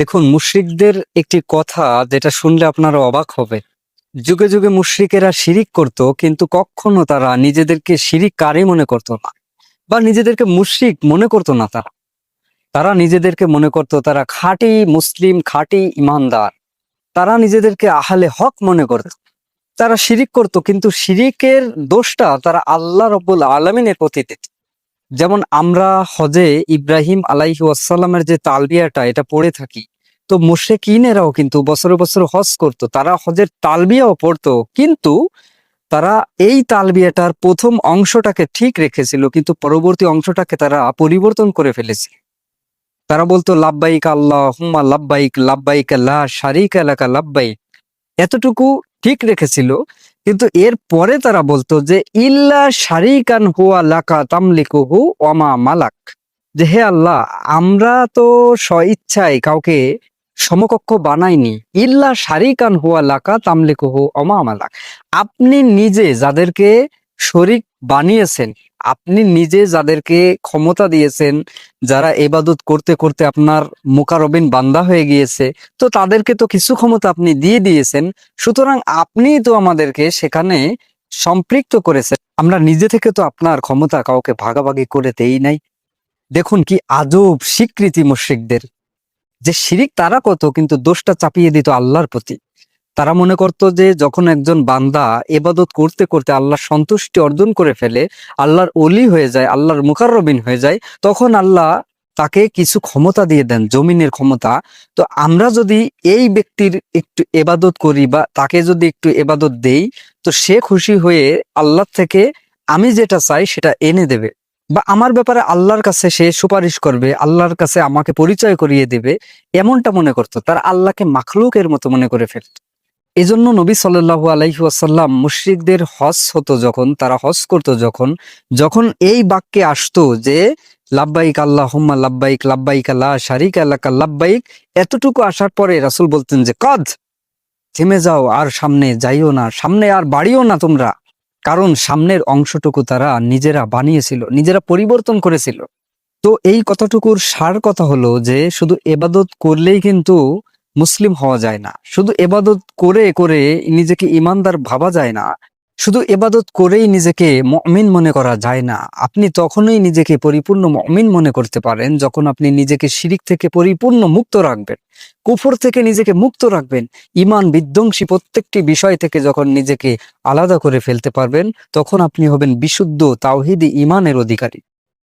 দেখুন, মুশরিকদের একটি কথা যেটা শুনলে আপনারা অবাক হবে যুগে যুগে মুশরিকেরা শিরিক করত, কিন্তু কখনো তারা নিজেদেরকে শিরিককারী মনে করতো না বা নিজেদেরকে মুশরিক মনে করতো না তারা। তারা নিজেদেরকে মনে করতো, তারা খাঁটি মুসলিম, খাঁটি ইমানদার। তারা নিজেদেরকে আহলে হক মনে করত। তারা শিরিক করত, কিন্তু শিরিকের দোষটা তারা আল্লাহ রব্বুল আলমিনের প্রতি দিত। যেমন আমরা হজে ইব্রাহিম আলাইহি ওয়াসাল্লামের যে তালবিয়াটা, এটা পড়ে থাকি। তো মুশরিকিনেরাও কিন্তু বছরে বছরে হজ করত, তারা হজের তালবিয়াও পড়তো, কিন্তু তারা এই তালবিয়াটার প্রথম অংশটাকে ঠিক রেখেছিল, কিন্তু পরবর্তী অংশটাকে তারা পরিবর্তন করে ফেলেছে। তারা বলতো, লাব্বাইক আল্লাহ হুম্মা লাব্বাইক লাব্বাইক লা শারিক এলাকা লাব্বাইক। এতটুকু ঠিক রেখেছিল কিন্তু এর পরে তারা বলতো যে, ইল্লা শারিকান হুয়া লাকা তামলিকুহু ওমা মালাক। যে, হে আল্লাহ, আমরা তো স্বইচ্ছায় কাউকে সমকক্ষ বানাইনি। ইল্লা শারিকান হুয়া লাকা তামলিকুহু ওমা মালাক। আপনি নিজে যাদেরকে শরিক বানিয়েছেন আপনি নিজে যাদেরকে ক্ষমতা দিয়েছেন, যারা এবাদত করতে করতে আপনার মোকারবিন বান্দা হয়ে গিয়েছে, তো তাদেরকে তো কিছু ক্ষমতা আপনি দিয়ে দিয়েছেন। সুতরাং আপনি তো আমাদেরকে সেখানে সম্পৃক্ত করেছেন। আমরা নিজে থেকে তো আপনার ক্ষমতা কাউকে ভাগাভাগি করে দেই নাই। দেখুন কি আজব স্বীকৃতি মুশ্রিকদের। যে শিরিক তারা কত কিন্তু দোষটা চাপিয়ে দিত আল্লাহর প্রতি। তারা মনে করতো যে যখন একজন বান্দা এবাদত করতে করতে আল্লাহর সন্তুষ্টি অর্জন করে ফেলে, আল্লাহর অলি হয়ে যায়, আল্লাহর মুকাররবিন হয়ে যায়, তখন আল্লাহ তাকে কিছু ক্ষমতা দিয়ে দেন, জমিনের ক্ষমতা। তো আমরা যদি এই ব্যক্তির একটু এবাদত করি বা তাকে যদি একটু এবাদত দেই, তো সে খুশি হয়ে আল্লাহ থেকে আমি যেটা চাই সেটা এনে দেবে। বা আমার ব্যাপারে আল্লাহর কাছে সে সুপারিশ করবে, আল্লাহর কাছে আমাকে পরিচয় করিয়ে দেবে, এমনটা মনে করতো। তার আল্লাহকে মাখলুকের মতো মনে করে ফেলত। এজন্য নবী সাল্লাল্লাহু আলাইহি ওয়াসাল্লাম মুশরিকদের হজ হতো যখন, তারা হজ করতো যখন যখন এই বাক্যে আসতো যে, লাব্বাইক আল্লাহুম্মা লাব্বাইক লাব্বাইক লা শারিকা লাকা, লাব্বাইক, এতটুকু আসার পরে রাসূল বলতেন যে, কদ, থেমে যাও, আর সামনে যাইও না, সামনে আর বাড়িও না তোমরা। কারণ সামনের অংশটুকু তারা নিজেরা বানিয়েছিল, নিজেরা পরিবর্তন করেছিল। তো এই কথাটুকুর সার কথা হলো যে, শুধু এবাদত করলেই কিন্তু মুসলিম হওয়া যায় না। শুধু এবাদত করে করে নিজেকে ইমানদার ভাবা যায় না। শুধু এবাদত করেই নিজেকে মমিন মনে করা যায় না। আপনি তখনই নিজেকে পরিপূর্ণ মমিন মনে করতে পারেন যখন আপনি নিজেকে শিরিক থেকে পরিপূর্ণ মুক্ত রাখবেন। কুফর থেকে নিজেকে মুক্ত রাখবেন। ইমান বিধ্বংসী প্রত্যেকটি বিষয় থেকে যখন নিজেকে আলাদা করে ফেলতে পারবেন, তখন আপনি হবেন বিশুদ্ধ তাওহিদি ইমানের অধিকারী।